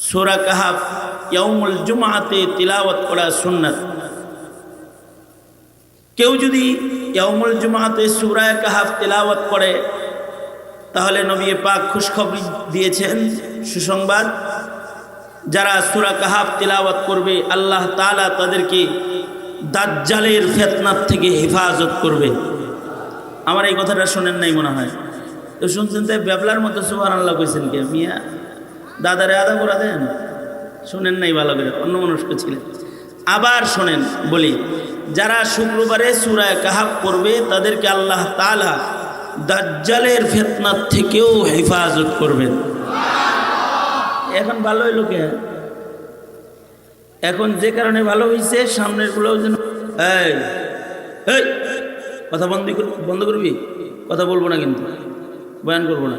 সোরা কাহাফ ইয়াউমুল জুমাতে তিলাওয়াত করা সুন্নাত। কেউ যদি ইয়াউমুল জুমাতে সুরায় কাহাফ তিলাওয়াত করে, তাহলে নবী পাক খুশখবরি দিয়েছেন সুসংবাদ। যারা সুরা কাহাফ তিলাওয়াত করবে, আল্লাহ তাআলা তাদেরকে দাজ্জালের ফেতনার থেকে হেফাজত করবে। আমার এই কথাটা শোনেন নাই মনে হয়। তো শুনছেন তাই ব্যাবলার মতো সুবাহ আল্লাহ কইছেন কে? মিয়া দাদারে আদা করা দেন? শোনেন নাই ভালো করে অন্য মনস্ক ছিলেন। আবার শোনেন, বলি, যারা শুক্রবারে সুরায় কাহাব করবে তাদেরকে আল্লাহ তালা দাজ্জালের ফেতনার থেকেও হেফাজত করবেন। এখন ভালো হইল কে? এখন যে কারণে ভালো হয়েছে সামনেরগুলো যেন কথা বন্ধ বন্ধ করবি? কথা বলব না কিন্তু, বয়ান করব না।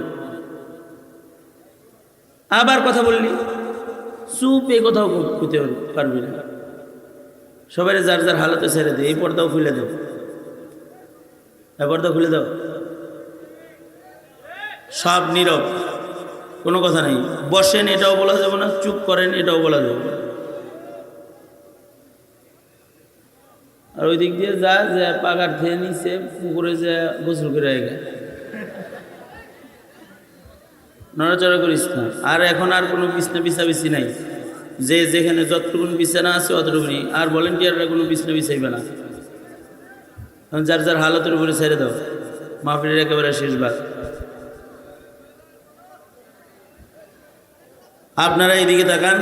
আবার কথা বললি? চুপ এ কথাও কইতে পারবি না। সবাই যার যার হালতে ছেড়ে দে, এই পর্দাও খুলে দাও। এই পর্দা খুলে দাও। সব নীরব। কোনো কথা নেই। বসেন, এটাও বলা যাবে না, চুপ করেন, এটাও বলা যাবে। আর ওই দিক দিয়ে যা, যে পাগার খেয়ে নিছে, পুকুরে যে গোসল করে আগে নড়াচড়া করিস না। আর এখন আর কোনো বিছনা বিছাবিছি নাই। যে যেখানে যতটুকুন বিছানা আছে অতটুকুনি। আর ভলেন্টিয়াররা কোনো বিছনা বিছাইবে না। এখন যার যার হালতের উপরে ছেড়ে দাও। মাহফিলের একেবারে শেষ শেষবার আপনারা এইদিকে তাকান।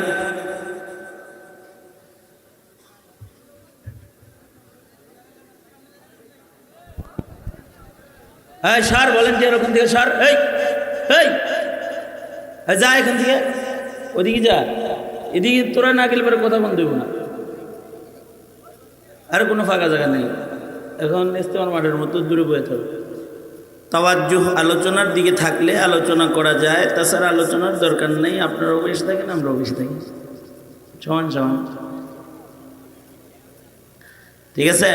হ্যাঁ সার ভলেন্টিয়ার ওখান থেকে সার এই এই। যা এখান থেকে। ওদিকে যা। এদিকে তোরা না গেলে পরে কথা বন্ধ না। আর কোনো ফাঁকা জায়গা নেই। এখন ইস্তেমার মাঠের মতো দূরে বয়ে থাকবে তাওয়াজ্জুহ আলোচনার দিকে থাকলে আলোচনা করা যায়। তাছাড়া আলোচনার দরকার নেই। আপনার অফিস থাকেন, আমরা অফিস থাকি। সমান সমান। ঠিক আছে?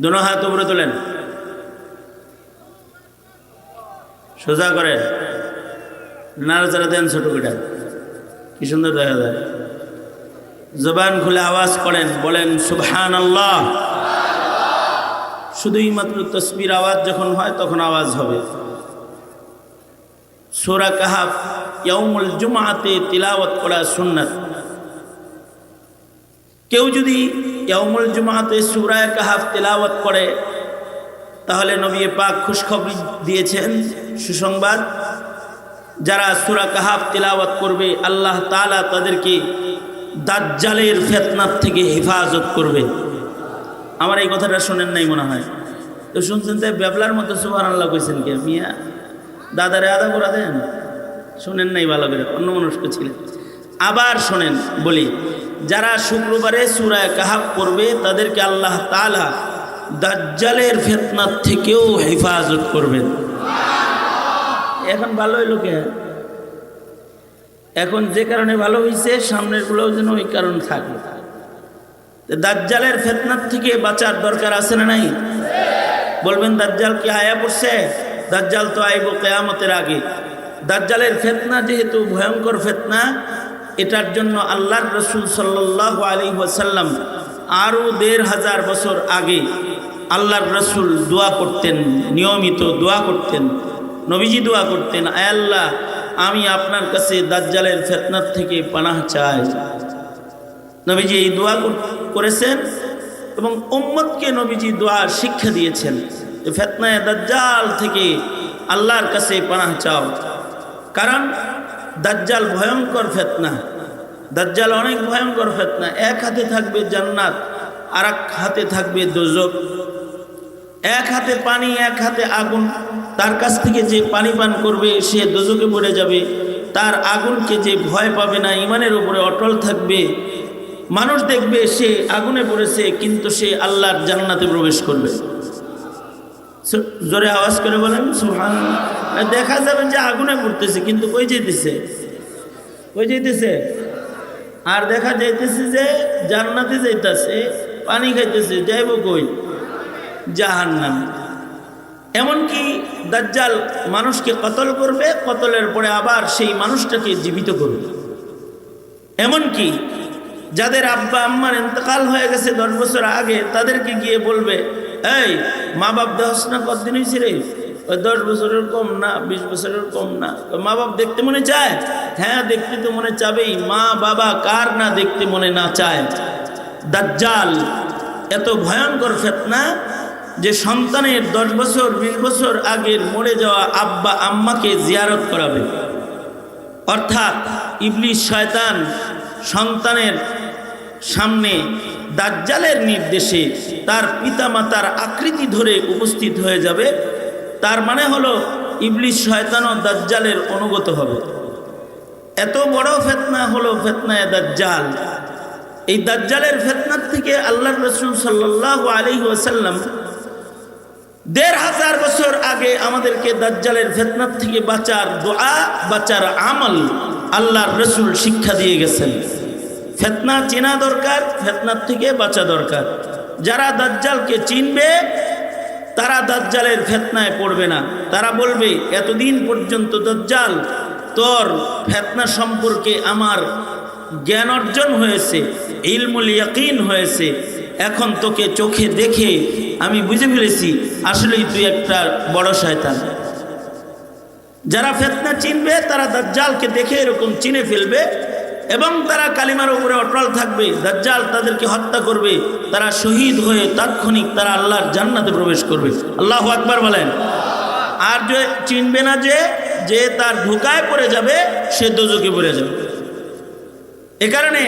দুনো হাত উপরে তোলেন। সোজা করেন। নাড়াচাড়া দেন ছোট কি সুন্দর দেখা যায়। জবান খুলে আওয়াজ করেন, বলেন সুবহান আল্লাহ শুধুই মাত্র তসবির আওয়াজ যখন হয়, তখন আওয়াজ হবে। সোরা কাহাফ ইয়াউমুল জুমাতে তিলাওয়াত করা সুন্নাত। কেউ যদি ইয়াউমুল জুমাতে সুরায় কাহাফ তিলাওয়াত করে, তাহলে নবী পাক খুশখবরি দিয়েছেন, সুসংবাদ। যারা সুরা কাহাব তিলাওয়াত করবে, আল্লাহ তাআলা তাদেরকে দাজ্জালের ফেতনার থেকে হেফাজত করবে। আমার এই কথাটা শোনেন নাই মনে হয়। তো শুনছেন তাই ব্যাবলার মতো সুবাহ আল্লাহ কইছেন কে? মিয়া, দাদারে আদা করা দেন। শোনেন নাই ভালো করে, অন্য মনস্ক ছিলেন। আবার শোনেন, বলি, যারা শুক্রবারে সুরায় কাহাব করবে, তাদেরকে আল্লাহ তাআলা দাজ্জালের ফেতনার থেকেও হেফাজত করবেন। এখন ভালো হইল কে? এখন যে কারণে ভালো হয়েছে সামনের গুলোও যেন ওই কারণ থাকে। দাজ্জালের ফেতনার থেকে বাঁচার দরকার আছে না নাই? বলবেন, দাজ্জাল কি আয়া পড়ছে? দাজ্জাল তো আইব কেয়ামতের আগে। দাজ্জালের ফেতনা যেহেতু ভয়ঙ্কর ফেতনা, এটার জন্য আল্লাহর রসুল সাল্লাহ আলী ওয়াসাল্লাম আরও দেড় হাজার বছর আগে আল্লাহর রসুল দোয়া করতেন, নিয়মিত দোয়া করতেন। নবীজি দোয়া করতেন আল্লাহ, আমি আপনার কাছে দাজ্জালের ফেতনার থেকে পানাহ চাই। নবীজি এই দোয়া কর- করেছেন এবং উম্মতকে নবীজি দোয়া শিক্ষা দিয়েছেন যে, ফেতনায় দাজ্জাল থেকে আল্লাহর কাছে পানাহ চাও। কারণ দাজ্জাল ভয়ঙ্কর ফেতনা। দাজ্জাল অনেক ভয়ঙ্কর ফেতনা। এক হাতে থাকবে জান্নাত আর হাতে থাকবে দোজক। এক হাতে পানি, এক হাতে আগুন। তার কাছ থেকে যে পানি পান করবে, সে দোজকে পড়ে যাবে। তার আগুনকে যে ভয় পাবে না, ইমানের উপরে অটল থাকবে। মানুষ দেখবে সে আগুনে পড়েছে, কিন্তু সে আল্লাহর জান্নাতে প্রবেশ করবে। জোরে আওয়াজ করে বলেন সুহান দেখা যাবে যে আগুনে পড়তেছে, কিন্তু কই যেতেছে কই যেতেছে আর দেখা যাইতেছে যে জান্নাতে যাইতেছে, পানি খাইতেছে, যাইব কই? জাহান্নাম। এমনকি দাজ্জাল মানুষকে কতল করবে, কতলের পরে আবার সেই মানুষটাকে জীবিত করবে। এমনকি যাদের আব্বা আম্মার ইন্তকাল হয়ে গেছে দশ বছর আগে, তাদেরকে গিয়ে বলবে, এই মা বাপ দেহস না, কতদিন হয়েছে রে? ওই দশ বছরের কম না, বিশ বছরের কম না। মা বাপ দেখতে মনে চায়? হ্যাঁ দেখতে তো মনে চাবেই। মা বাবা কার না দেখতে মনে না চায়? দাজ্জাল এত ভয়ঙ্কর ফেতনা যে সন্তানের দশ বছর, বিশ বছর আগের মরে যাওয়া আব্বা, আম্মাকে জিয়ারত করাবে। অর্থাৎ ইবলিশ শয়তান সন্তানের সামনে দাজ্জালের নির্দেশে তার পিতামাতার আকৃতি ধরে উপস্থিত হয়ে যাবে। তার মানে হলো ইবলিশ শয়তানও দাজ্জালের অনুগত হবে। এত বড় ফেতনা হলো ফেতনায় দাজ্জাল। এই দাজ্জালের ফেতনার থেকে আল্লাহ রসুল সাল্লাহ আলী ওয়াসাল্লাম দেড় হাজার বছর আগে আমাদেরকে দাজ্জালের ফেতনার থেকে বাঁচার দোয়া, বাঁচার আমল আল্লাহর রসুল শিক্ষা দিয়ে গেছেন। ফেতনা চেনা দরকার, ফেতনার থেকে বাঁচা দরকার। যারা দাজ্জালকে চিনবে, তারা দাজ্জালের ফেতনায় পড়বে না। তারা বলবে, এতদিন পর্যন্ত দাজ্জাল তোর ফেতনা সম্পর্কে আমার জ্ঞান অর্জন হয়েছে, ইলমুল ইয়াকিন হয়েছে এখন তোকে চোখে দেখে আমি বুঝে ফেলেছি, আসলেই তুই একটা বড় শয়তান। যারা ফেতনা চিনবে, তারা দাজ্জালকে দেখে এরকম চিনে ফেলবে এবং তারা কালিমার উপরে অটল থাকবে। দাজ্জাল তাদেরকে হত্যা করবে, তারা শহীদ হয়ে তাৎক্ষণিক তারা আল্লাহর জান্নাতে প্রবেশ করবে। আল্লাহ আকবার বলেন। আর যে চিনবে না যে যে তার ঢোকায় পড়ে যাবে, সে দোজকে পড়ে যাবে। এ কারণে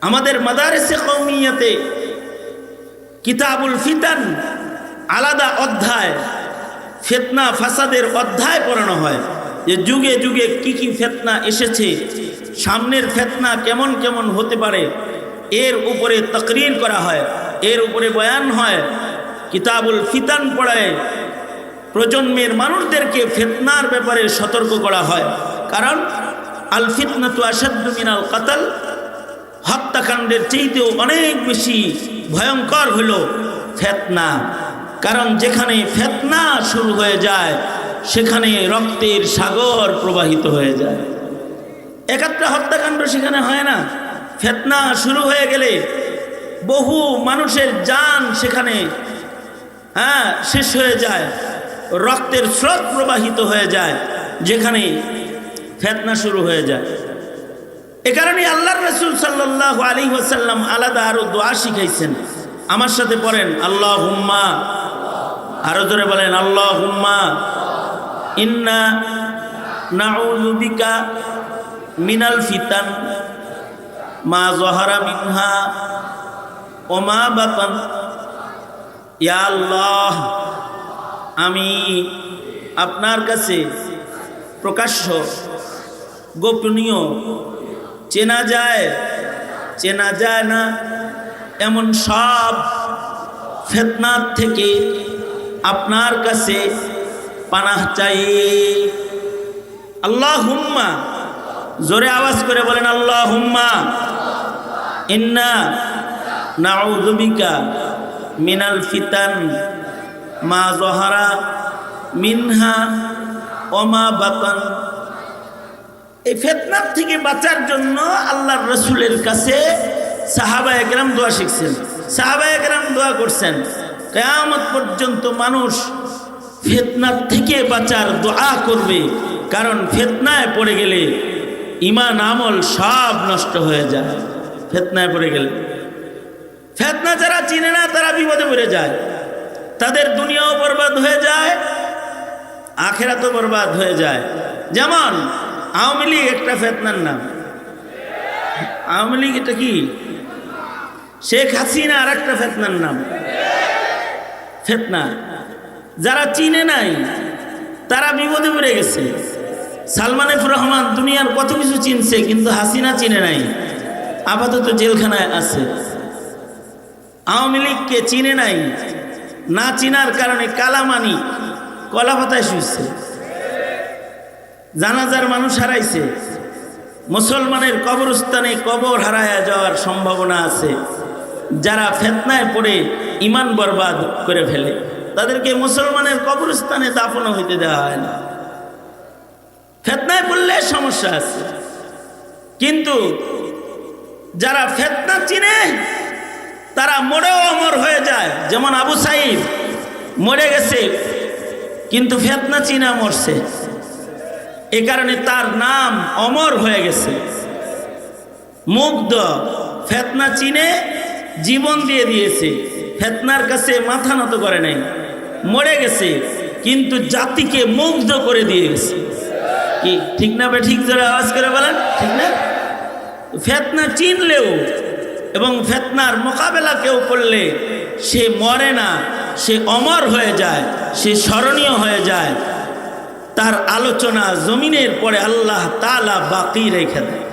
আমাদের মাদারেসে কৌমিয়াতে কিতাবুল ফিতান আলাদা অধ্যায়, ফেতনা, ফাসাদের অধ্যায় পড়ানো হয়। যে যুগে যুগে কি কি ফেতনা এসেছে, সামনের ফেতনা কেমন কেমন হতে পারে, এর উপরে তকরির করা হয়, এর উপরে বয়ান হয়। কিতাবুল ফিতান পড়ায় প্রজন্মের মানুষদেরকে ফেতনার ব্যাপারে সতর্ক করা হয়। কারণ, আল ফিতনা তু মিনাল কাতাল হত্যাকাণ্ডের চেয়েতেও অনেক বেশি ভয়ঙ্কর হল ফেতনা। কারণ যেখানে ফেতনা শুরু হয়ে যায়, সেখানে রক্তের সাগর প্রবাহিত হয়ে যায়। একাত্রা হত্যাকাণ্ড সেখানে হয় না। ফেতনা শুরু হয়ে গেলে বহু মানুষের যান সেখানে হ্যাঁ শেষ হয়ে যায়। রক্তের স্রোত প্রবাহিত হয়ে যায়, যেখানে ফেতনা শুরু হয়ে যায়। এ কারণে আল্লাহ রসুল সাল্লাহ আলী ওসাল্লাম আলাদা আরও দোয়া শিখাইছেন। আমার সাথে পড়েন আল্লাহ হুম্মা আরও জোরে বলেন আল্লাহ হুম্মা ইন্না মিনাল ফিতান। মা জহারা মিনহা ওমা বাতান। ইয়া আল্লাহ, আমি আপনার কাছে প্রকাশ্য, গোপনীয় চেনা যায় চেনা যায় না। এমন সব ফেতনার থেকে আপনার কাছে পানাহ চাই। আল্লাহ হুম্মা জোরে আওয়াজ করে বলেন আল্লাহ হুম্মা ইন্না নাউযুবিকা মিনাল ফিতান, মা জহারা মিনহা ওমা বাতান। এই ফেতনার থেকে বাঁচার জন্য আল্লাহর রসুলের কাছে সাহাবা একরাম দোয়া শিখছেন। সাহাবা একরাম দোয়া করছেন। কেয়ামত পর্যন্ত মানুষ ফেতনার থেকে বাঁচার দোয়া করবে। কারণ ফেতনায় পড়ে গেলে ইমান আমল সব নষ্ট হয়ে যায়। ফেতনায় পড়ে গেলে। ফেতনা যারা চিনে না, তারা বিপদে পড়ে যায়। তাদের দুনিয়াও বরবাদ হয়ে যায়, আখেরাতও বরবাদ হয়ে যায়। যেমন আওয়ামী লীগ একটা ফেতনার নাম। আওয়ামী লীগ এটা কি? শেখ হাসিনা আর একটা ফেতনার নাম। ফেতনা। যারা চিনে নাই, তারা বিপদে পড়ে গেছে। সালমান এফ রহমান দুনিয়ার কত কিছু চিনছে, কিন্তু হাসিনা চিনে নাই। আপাতত জেলখানায় আছে। আওয়ামী লীগকে চিনে নাই, না চিনার কারণে কালামানি কলা পাতায় শুয়েছে জানাজার মানুষ হারাইছে। মুসলমানের কবরস্থানে কবর হারায়া যাওয়ার সম্ভাবনা আছে। যারা ফেতনায় পড়ে ইমান বরবাদ করে ফেলে, তাদেরকে মুসলমানের কবরস্থানে দাফনও হইতে দেওয়া হয় না। ফেতনায় পড়লে সমস্যা আছে। কিন্তু যারা ফেতনা চিনে, তারা মরেও অমর হয়ে যায়। যেমন আবু সাইদ মরে গেছে, কিন্তু ফেতনা চিনা মরছে। এ কারণে তার নাম অমর হয়ে গেছে। মুগ্ধ, ফেতনা চিনে জীবন দিয়ে দিয়েছে। ফেতনার কাছে মাথা নত করে নাই। মরে গেছে, কিন্তু জাতিকে মুগ্ধ করে দিয়ে গেছে। কি, ঠিক না বে, ঠিক ধরে আওয়াজ করে বলেন? ঠিক না? ফেতনা চিনলেও এবং ফেতনার মোকাবেলা কেউ করলে সে মরে না, সে অমর হয়ে যায়, সে স্মরণীয় হয়ে যায়। তার আলোচনা জমিনের পরে আল্লাহ তালা বাকি রেখে দেয়।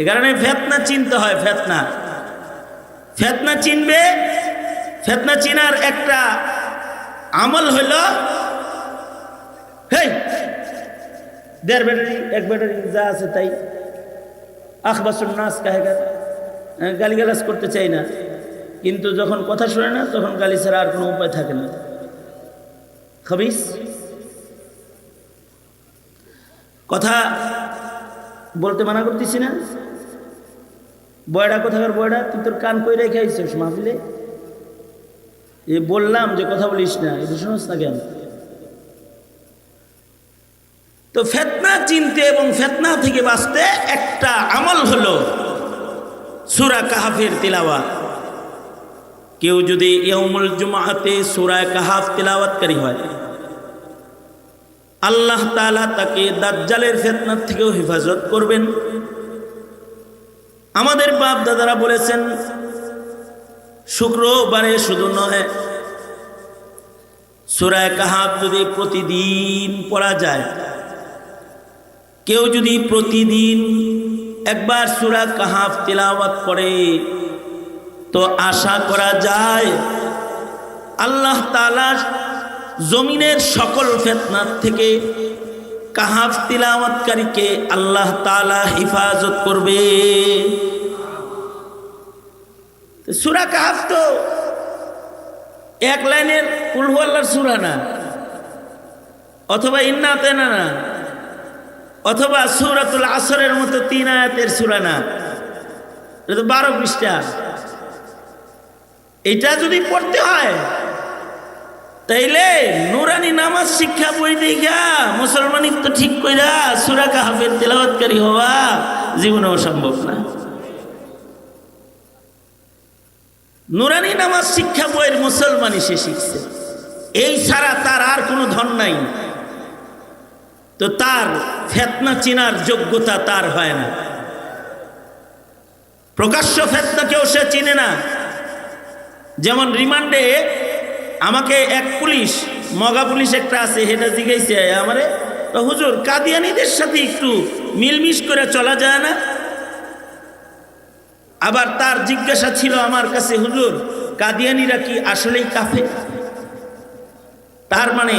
এ কারণে ফেতনা চিনতে হয়, ফেতনা। ফেতনা চিনবে, ফেতনা চিনার একটা আমল হইল হেই, দেড় ব্যাটারি, এক ব্যাটারি যা আছে তাই। আখবাসুর নাচ কাহেগার গালিগালাজ করতে চাই না। কিন্তু যখন কথা শোনে না, তখন গালি ছাড়া আর কোনো উপায় থাকে না। খবিস? কথা বলতে মানা করতেছি না। বয়ডা কোথাকার বয়ডা তুই তোর কান কই রেখে আইছিস মাহফিলে? এ বললাম যে কথা বলিস না এটা শুনিস না কেন? তো ফেতনা চিনতে এবং ফেতনা থেকে বাঁচতে একটা আমল হলো সুরা কাহাফের তিলাওয়াত। কেউ যদি ইয়মুল জুমাহাতে সুরা কাহাফ তিলাওয়াতকারী হয় আল্লাহ তালা তাকে দাজ্জালের ফেতনার থেকেও হেফাজত করবেন। আমাদের বাপ দাদারা বলেছেন, শুক্রবারে শুধু নয় সুরায় কাহাব যদি প্রতিদিন পড়া যায়, কেউ যদি প্রতিদিন একবার সুরা কাহাফ তিলাওয়াত করে তো আশা করা যায় আল্লাহ তালা জমিনের সকল ফেতনার থেকে কাহাফ তিলাওয়াতকারীকে আল্লাহ তালা হিফাজত করবে। সুরা কাহাফ তো এক লাইনের উলহুয়াল্লার সুরা না, অথবা ইন্না তেনা না, অথবা সুরাতুল আসরের মতো তিন আয়াতের সুরা না, এটা তো বারো পৃষ্ঠা। এটা যদি পড়তে হয় তাইলে নুরানি নামাজ শিক্ষা বই দেখা মুসলমানিক তো ঠিক কইরা সুরা কাহাফের তেলাওয়াতকারী হওয়া জীবনেও সম্ভব না। নুরানি নামাজ শিক্ষা বইয়ের মুসলমানই সে শিখছে। এই ছাড়া তার আর কোনো ধন নাই। তো তার ফেতনা চিনার যোগ্যতা তার হয় না। প্রকাশ্য ফেতনাকেও সে চিনে না। যেমন রিমান্ডে আমাকে এক পুলিশ, মগা পুলিশ একটা আছে সেটা জিজ্ঞাসা আমারে হুজুর, কাদিয়ানিদের সাথে একটু মিলমিশ করে চলা যায় না? আবার তার জিজ্ঞাসা ছিল আমার কাছে, হুজুর, কাদিয়ানিরা কি আসলেই কাফে তার মানে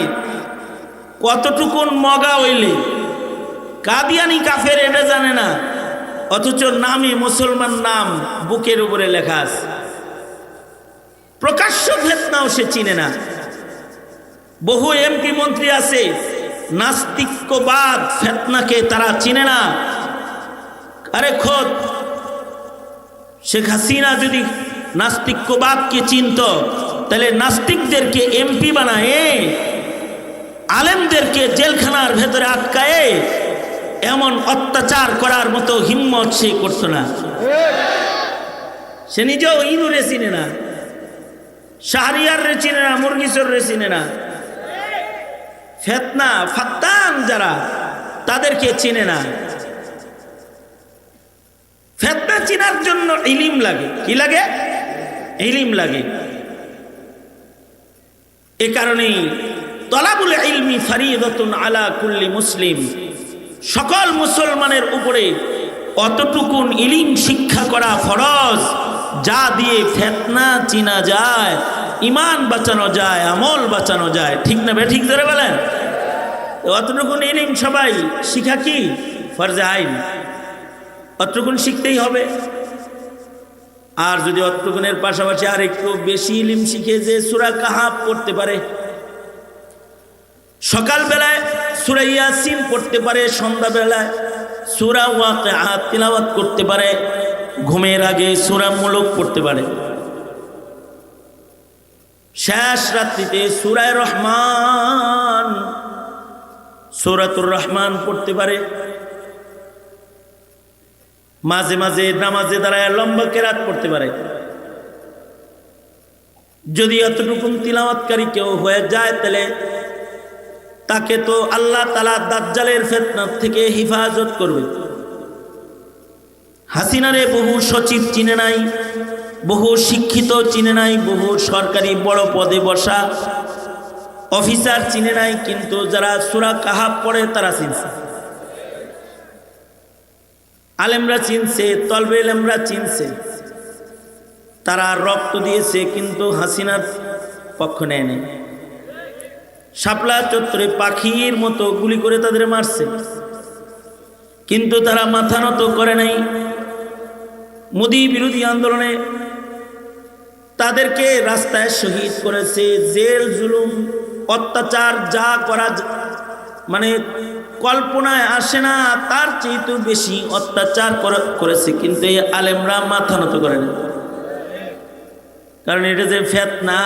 কতটুকুন মগা হইলে, কাদিয়ানি কাফের এটা জানে না, অথচ নামে মুসলমান নাম বুকের উপরে লেখা আছে। প্রকাশ্য ফেতনাও সে চিনে না। বহু এমপি মন্ত্রী আছে, নাস্তিক্যবাদ ফেতনাকে তারা চিনে না। আরে খোদ, শেখ হাসিনা যদি নাস্তিক্যবাদকে চিনত, তাহলে নাস্তিকদেরকে এমপি বানায়, আলেমদেরকে জেলখানার ভেতরে আটকায়ে, এমন অত্যাচার করার মতো হিম্মত সে করতো না। সে নিজেও ইনুরে চিনে না। শাহরিয়ার রে চিনে না মুরগিসর রে চিনে না। ফেতনা, ফাত্তান যারা, তাদেরকে চিনে না। ফেতনা চিনার জন্য ইলিম লাগে। কি লাগে? ইলিম লাগে। এ কারণেই তলাবুল ইলমি ফারিদতুন আলা কুল্লি মুসলিম। সকল মুসলমানের উপরে অতটুকুন ইলিম শিক্ষা করা ফরজ। যা দিয়ে ফেতনা চিনা যায়, ইমান বাঁচানো যায়, আমল বাঁচানো যায়, ঠিক না বে ঠিক ধরে বলেন? অতটুকুন ইলিম সবাই শিখা কি? ফরজে আইন। অতটুকুন শিখতেই হবে। আর যদি অতটুকুনের পাশাপাশি আর একটু বেশি ইলিম শিখে যে সুরা কাহাব পড়তে পারে, সকালবেলায় সুরা ইয়াসিন পড়তে পারে, সন্ধ্যাবেলায় সুরা ওয়াকিআ তিলাওয়াত করতে পারে ঘুমের আগে সুরা মুলক পড়তে পারে। শেষ রাত্রিতে সুরায় রহমান, সুরাতুর রহমান পড়তে পারে। মাঝে মাঝে নামাজে দাঁড়ায় লম্বা কেরাত পড়তে পারে। যদি এতটুকু তিলাওয়াতকারী কেউ হয়ে যায়, তাহলে তাকে তো আল্লাহ তালা দাজ্জালের ফেতনার থেকে হিফাজত করবে। হাসিনারে বহু সচিব চিনে নাই, বহু শিক্ষিত চিনে নাই, বহু সরকারি বড় পদে বসা অফিসার চিনে নাই, কিন্তু যারা সুরা কাহাব পড়ে তারা চিনছে। আলেমরা চিনছে, তলবে আলেমরা চিনছে। তারা রক্ত দিয়েছে, কিন্তু হাসিনার পক্ষ নেয়নি শাপলা চত্বরে পাখির মতো গুলি করে তাদের মারছে। কিন্তু তারা মাথা নত করে নাই। মোদী বিরোধী আন্দোলনে তাদেরকে রাস্তায় শহীদ করেছে। জেল, জুলুম, অত্যাচার যা করা মানে কল্পনায় আসে না, তার চেয়েতেও বেশি অত্যাচার করা- করেছে। কিন্তু এই আলেমরা মাথা নত করে না। কারণ এটা যে ফেতনা,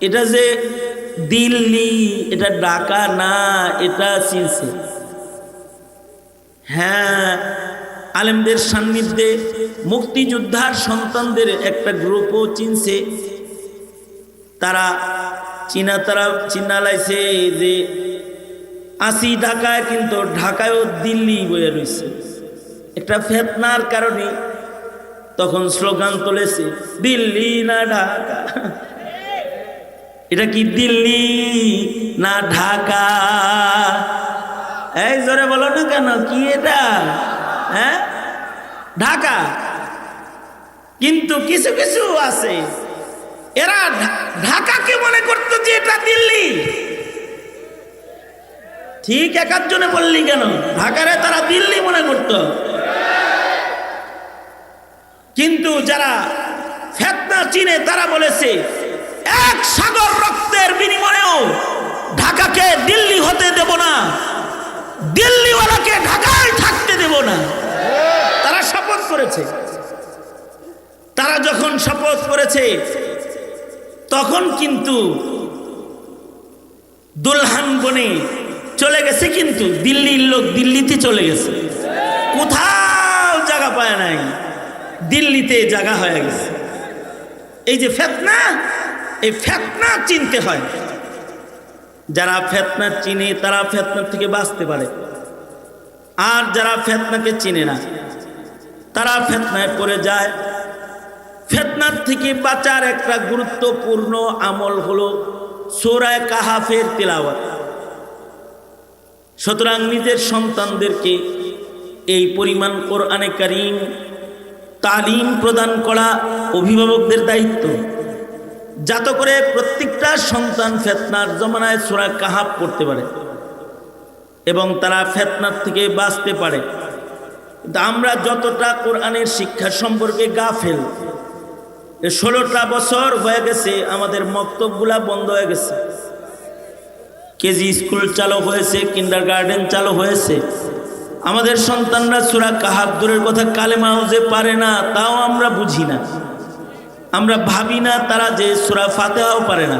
এটা যে দিল্লি, এটা ঢাকা না, এটা চিনছে হ্যাঁ আলেমদের সান্নিধ্যে মুক্তিযোদ্ধার সন্তানদের একটা গ্রুপও চিনছে। তারা চীনা, তারা চিনা লাইছে যে আসি ঢাকায়, কিন্তু ঢাকায়ও দিল্লি বয়ে রয়েছে। একটা ফেতনার কারণে তখন স্লোগান তুলেছে, দিল্লি না ঢাকা। এটা কি দিল্লি না ঢাকা? এই জোরে বলো না কেন, কি এটা? হ্যাঁ? ঢাকা। কিন্তু কিছু কিছু আছে। এরা ঢাকাকে মনে করতো যে এটা দিল্লি। ঠিক এক জনে বললি কেন? ঢাকারে তারা দিল্লি মনে করত। কিন্তু যারা ফেতনা চিনে, তারা বলেছে, এক সাগর রক্তের বিনিময়েও ঢাকাকে দিল্লি হতে দেব না। দিল্লিওয়ালাকে ঢাকায় থাকতে দেব না। তারা শপথ করেছে। তারা যখন শপথ করেছে, তখন কিন্তু দুলহান বনে চলে গেছে কিন্তু দিল্লির লোক দিল্লিতে চলে গেছে। কোথাও জায়গা পায় নাই। দিল্লিতে জায়গা হয়ে গেছে। এই যে ফেতনা, এই ফেতনা চিনতে হয়। যারা ফেতনা চিনে, তারা ফেতনার থেকে বাঁচতে পারে। আর যারা ফেতনাকে চিনে না, তারা ফেতনায় পড়ে যায়। ফেতনার থেকে বাঁচার একটা গুরুত্বপূর্ণ আমল হলো সোরায় কাহাফের তিলাওয়াত। সুতরাং নিজের সন্তানদেরকে এই পরিমাণ কোরআনে কারিম তালিম প্রদান করা অভিভাবকদের দায়িত্ব। যাতে করে প্রত্যেকটা সন্তান ফেতনার জমানায় সোরা কাহাব করতে পারে এবং তারা ফেতনার থেকে বাঁচতে পারে। কিন্তু আমরা যতটা কোরআনের শিক্ষা সম্পর্কে গাফেল, এ ষোলোটা বছর হয়ে গেছে, আমাদের মক্তবগুলা বন্ধ হয়ে গেছে। কেজি স্কুল চালু হয়েছে কিন্ডার গার্ডেন চালু হয়েছে। আমাদের সন্তানরা সুরা কাহাব দূরের কথা কালেমাও যে পারে না, তাও আমরা বুঝি না। আমরা ভাবি না তারা যে সুরা ফাতেহাও পারে না।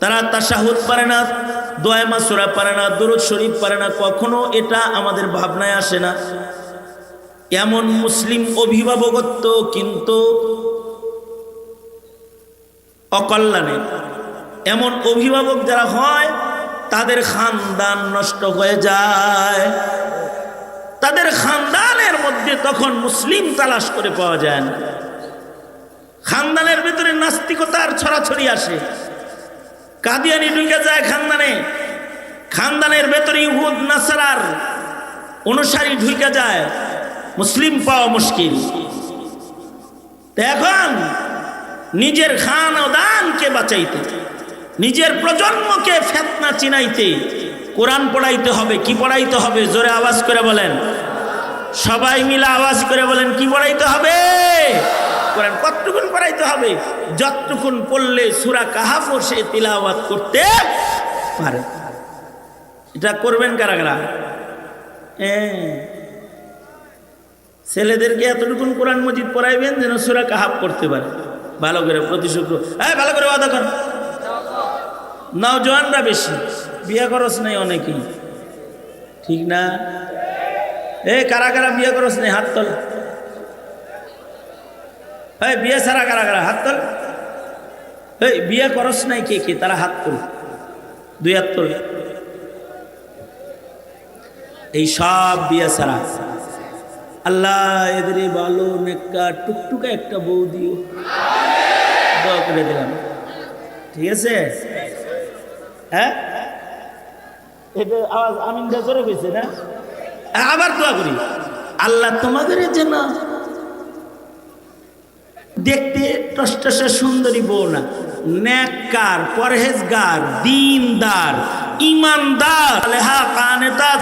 তারা তাসাহুদ পারে না দোয়ামা সুরা পারে না, দুরুদ শরীফ পারে না, কখনো এটা আমাদের ভাবনায় আসে না। এমন মুসলিম অভিভাবকত্ব কিন্তু অকল্যাণে। এমন অভিভাবক যারা হয়, তাদের খানদান নষ্ট হয়ে যায়। তাদের খানদানের মধ্যে তখন মুসলিম তালাশ করে পাওয়া যায় না। খানদানের ভিতরে নাস্তিকতার ছড়াছড়ি আসে। কাদিয়ানি ঢুকে যায় খানদানে। খানদানের ভেতরে ইহুদ, নাসারার অনুসারী ঢুকে যায়। মুসলিম পাওয়া মুশকিল। এখন নিজের খান ও দানকে বাঁচাইতে, নিজের প্রজন্মকে ফেতনা চিনাইতে কোরআন পড়াইতে হবে, কি পড়াইতে হবে? জোরে আওয়াজ করে বলেন। সবাই মিলে আওয়াজ করে বলেন, কি পড়াইতে হবে? কোরআন কতটুকুন পড়াইতে হবে? যতটুকুন পড়লে সুরা কাহাফ সে তিলাওয়াত করতে পারে। এটা করবেন কারা কারা? হ্যাঁ ছেলেদেরকে এতটুকুন কোরআন মজিদ পড়াইবেন যেন সুরা কাহাব করতে পারে। ভালো করে প্রতি শুক্র হ্যাঁ ভালো করে ওয়াদা কর। নওজোয়ানরা বেশি, বিয়ে করস নেই অনেকেই। ঠিক না? এ, কারা কারা বিয়ে করস নেই? হাত তোল। এই, বিয়ে ছাড়া কারা কারা? হাত তোল। এই, বিয়ে করস নাই কে কে? তারা হাত তোল। দুই হাত তোল। এই সব বিয়ে ছাড়া। আল্লাহ এদের ভালো নেকা টুকটুকা একটা বউ দিও। করে দিলাম। ঠিক আছে? হ্যাঁ? এটা আওয়াজ আমিন জোরে হয়েছে না? আবার দোয়া করি। আল্লাহ তোমাদের যেন দেখতে টসটসে সুন্দরী বউ না। নেককার পরহেজগার দিনদার ইমানদার। লেহা কানেতা